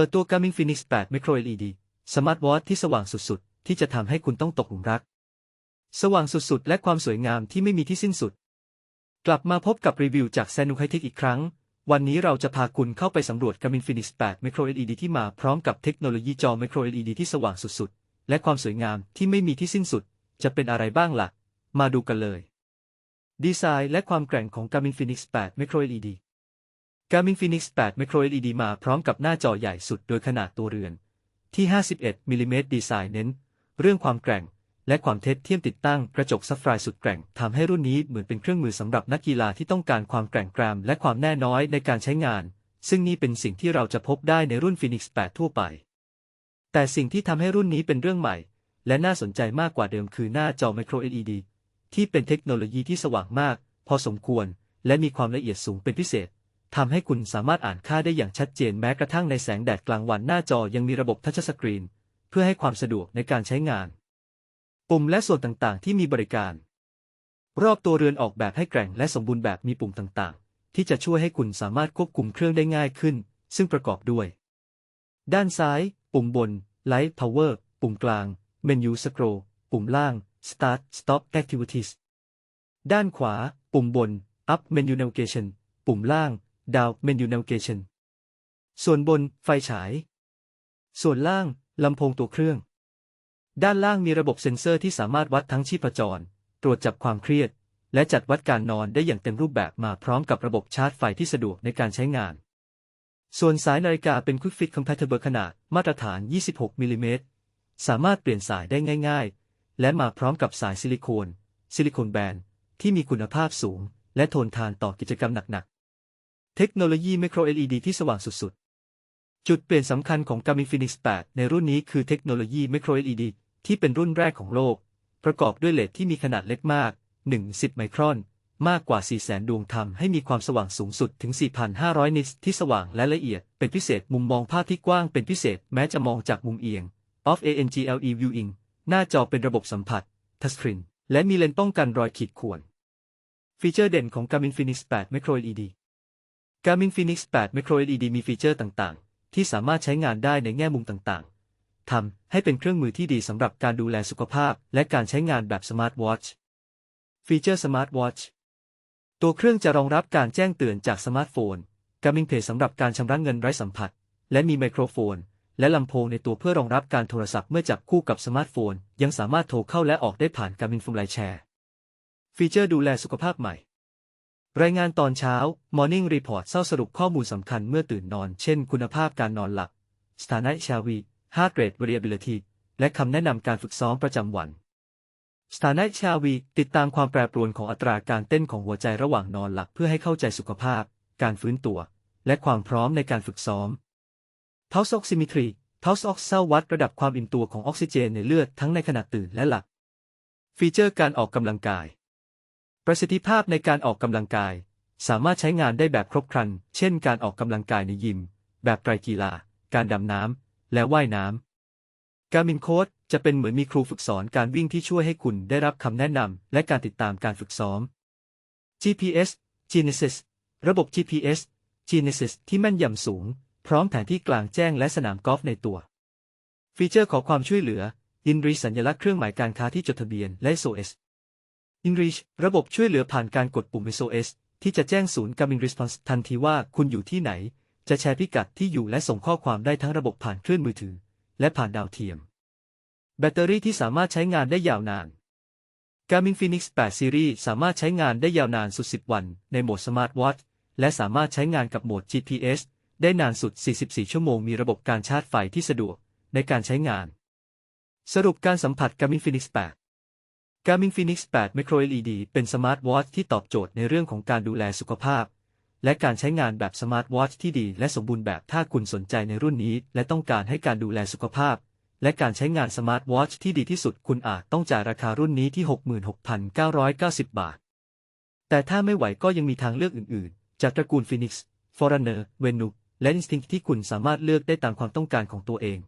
ปิดตัว Garmin Phoenix 8 Micro LED สมาร์ทวอทที่สว่างสุดๆ ที่จะทำให้คุณต้องตกหลุมรัก สว่างสุดๆ และความสวยงามที่ไม่มีที่สิ้นสุด กลับมาพบกับรีวิวจาก s a n u h i t e c h อีกครั้ง วันนี้เราจะพาคุณเข้าไปสำรวจ Garmin Phoenix 8 Micro LED ที่มาพร้อมกับเทคโนโลยีจอ Micro LED ที่สว่างสุดๆ และความสวยงามที่ไม่มีที่สิ้นสุด จะเป็นอะไรบ้างล่ะ มาดูกันเลย ดีไซน์และความแกร่งของ Garmin Phoenix 8 Micro LED Garmin Phoenix 8 Micro LED มาพร้อมกับหน้าจอใหญ่สุดโดยขนาดตัวเรือน ที่ 51มิลลิเมตรดีไซน์เน้น เรื่องความแกร่ง และความเท็จเทียมติดตั้งกระจกซัฟไฟร์สุดแกร่งทำให้รุ่นนี้เหมือนเป็นเครื่องมือสำหรับนักกีฬาที่ต้องการความแกร่งแกรมและความแน่น้อยในการใช้งาน ซึ่งนี่เป็นสิ่งที่เราจะพบได้ในรุ่น Phoenix 8 ทั่วไป แต่สิ่งที่ทำให้รุ่นนี้เป็นเรื่องใหม่ และน่าสนใจมากกว่าเดิมคือหน้าจอ Micro LED ที่เป็นเทคโนโลยีที่สว่างมาก พอสมควร และมีความละเอียดสูงเป็นพิเศษ ทำให้คุณสามารถอ่านค่าได้อย่างชัดเจนแม้กระทั่งในแสงแดดกลางวันหน้าจอยังมีระบบทัชสกรีน เพื่อให้ความสะดวกในการใช้งาน ปุ่มและส่วนต่างๆ ที่มีบริการ รอบตัวเรือนออกแบบให้แกร่งและสมบูรณ์แบบมีปุ่มต่างๆ ที่จะช่วยให้คุณสามารถควบคุมเครื่องได้ง่ายขึ้น ซึ่งประกอบด้วย ด้านซ้าย ปุ่มบน Light Power ปุ่มกลาง Menu Scroll ปุ่มล่าง Start Stop Activities ด้านขวา ปุ่มบน Up Menu Navigation ปุ่มล่าง ดาว Menu Navigation ส่วนบนไฟฉาย ส่วนล่างลำโพงตัวเครื่อง ด้านล่างมีระบบเซ็นเซอร์ที่สามารถวัดทั้งชีพจร ตรวจจับความเครียด และจัดวัดการนอนได้อย่างเต็มรูปแบบมาพร้อมกับระบบชาร์จไฟที่สะดวกในการใช้งาน ส่วนสายนาฬิกาเป็น Quick Fit Compatible ขนาดมาตรฐาน 26มิลลิเมตรสามารถเปลี่ยนสายได้ง่าย ๆ และมาพร้อมกับสายซิลิโคนซิลิโคนแบนที่มีคุณภาพสูง และทนทานต่อกิจกรรมหนักๆ เทคโนโลยี Micro LED ที่สว่างสุดๆ จุดเปลี่ยนสำคัญของ Garmin Phoenix 8 ในรุ่นนี้คือเทคโนโลยี Micro LED ที่เป็นรุ่นแรกของโลก ประกอบด้วยเลดที่มีขนาดเล็กมาก 1-10 ไมครอน มากกว่า 400,000 ดวงทำให้มีความสว่างสูงสุดถึง 4,500 นิตที่สว่างและละเอียด เป็นพิเศษมุมมองภาพที่กว้างเป็นพิเศษแม้จะมองจากมุมเอียง Off ANGLE Viewing หน้าจอเป็นระบบสัมผัส Touchscreen และมีเลนส์ป้องกันรอยขีดข่วนฟีเจอร์เด่นของ Garmin Phoenix 8 Micro LED Garmin Phoenix 8 Micro LED มีฟีเจอร์ต่างๆ ที่สามารถใช้งานได้ในแง่มุมต่างๆ ทำให้เป็นเครื่องมือที่ดีสำหรับการดูแลสุขภาพ และการใช้งานแบบ Smart Watch ฟีเจอร์ Smart Watch ตัวเครื่องจะรองรับการแจ้งเตือนจากสมาร์ทโฟน Garmin Pay สำหรับการชำระเงินไร้สัมผัส และมีไมโครโฟน และลำโพงในตัวเพื่อรองรับการโทรศัพท์เมื่อจับคู่กับสมาร์ทโฟน ยังสามารถโทรเข้าและออกได้ผ่าน Garmin Phone Line Share ฟีเจอร์ดูแลสุขภาพใหม่ รายงานตอนเช้า Morning Report เศร้าสรุปข้อมูลสำคัญเมื่อตื่นนอน เช่น คุณภาพการนอนหลับ สถานะชาวี Heart Rate Variability และคำแนะนำการฝึกซ้อมประจำวัน สถานะชาวี ติดตามความแปรปรวนของอัตราการเต้นของหัวใจระหว่างนอนหลับเพื่อให้เข้าใจสุขภาพ การฟื้นตัว และความพร้อมในการฝึกซ้อม Pulse Oximetry Pulse Ox เศร้าวัดระดับความอิ่มตัวของออกซิเจนในเลือดทั้งในขณะตื่นและหลับ ฟีเจอร์การออกกำลังกาย ประสิทธิภาพในการออกกำลังกาย สามารถใช้งานได้แบบครบครัน เช่น การออกกำลังกายในยิม แบบไตรกีฬา การดำน้ำ และว่ายน้ำ การมินโค้ดจะเป็นเหมือนมีครูฝึกสอนการวิ่งที่ช่วยให้คุณได้รับคำแนะนำและการติดตามการฝึกซ้อม GPS Genesis ระบบ GPS Genesis ที่แม่นยำสูง พร้อมแผนที่กลางแจ้งและสนามกอล์ฟในตัว ฟีเจอร์ขอความช่วยเหลือ InReach สัญลักษณ์เครื่องหมายการค้าที่จดทะเบียนและ SOS InReach ระบบช่วยเหลือผ่านการกดปุ่ม SOS ที่จะแจ้งศูนย์ Garmin Response ทันทีว่าคุณอยู่ที่ไหน จะแชร์พิกัดที่อยู่และส่งข้อความได้ทั้งระบบผ่านคลื่นมือถือ และผ่านดาวเทียม แบตเตอรี่ที่สามารถใช้งานได้ยาวนาน Garmin Phoenix 8 Series สามารถใช้งานได้ยาวนานสุด 10 วัน ในโหมด Smart Watch และสามารถใช้งานกับโหมด GPS ได้นานสุด 44 ชั่วโมง มีระบบการชาร์จไฟที่สะดวกในการใช้งาน สรุปการสัมผัส Garmin Phoenix 8 Garmin Phoenix 8 Micro LED เป็นสมาร์ทวอทที่ตอบโจทย์ในเรื่องของการดูแลสุขภาพ และการใช้งานแบบสมาร์ทวอทที่ดีและสมบูรณ์แบบถ้าคุณสนใจในรุ่นนี้ และต้องการให้การดูแลสุขภาพ และการใช้งานสมาร์ทวอทที่ดีที่สุดคุณอาจต้องจ่ายราคารุ่นนี้ที่ 66,990 บาท แต่ถ้าไม่ไหวก็ยังมีทางเลือกอื่นๆ จากตระกูล Phoenix Forerunner Venue และ Instinct ที่คุณสามารถเลือกได้ตามความต้องการของตัวเอง